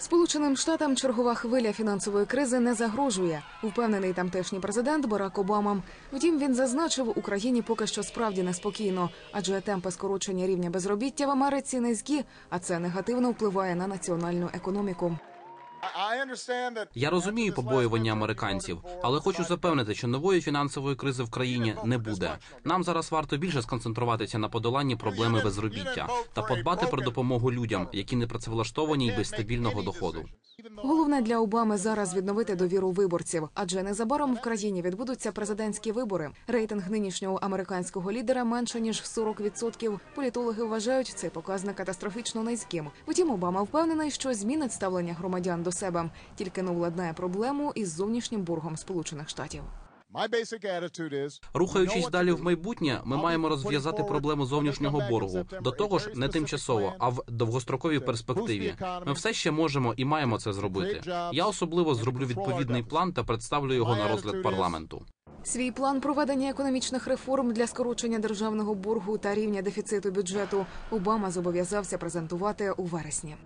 Сполученим Штатам чергова хвиля фінансової кризи не загрожує, впевнений тамтешній президент Барак Обама. Втім, він зазначив, Україні поки що справді неспокійно, адже темпи скорочення рівня безробіття в Америці низькі, а це негативно впливає на національну економіку. Я розумію побоювання американців, але хочу запевнити, що нової фінансової кризи в країні не буде. Нам зараз варто більше сконцентруватися на подоланні проблеми безробіття та подбати про допомогу людям, які не працевлаштовані й без стабільного доходу. Головне для Обами зараз відновити довіру виборців, адже незабаром в країні відбудуться президентські вибори. Рейтинг нинішнього американського лідера менше ніж 40%. Політологи вважають цей показник катастрофічно низьким. Втім, Обама впевнений, що змінить ставлення громадян до себе, тільки не владнає проблему із зовнішнім боргом Сполучених Штатів. Рухаючись далі в майбутнє, ми маємо розв'язати проблему зовнішнього боргу. До того ж, не тимчасово, а в довгостроковій перспективі. Ми все ще можемо і маємо це зробити. Я особливо зроблю відповідний план та представлю його на розгляд парламенту. Свій план проведення економічних реформ для скорочення державного боргу та рівня дефіциту бюджету Обама зобов'язався презентувати у вересні.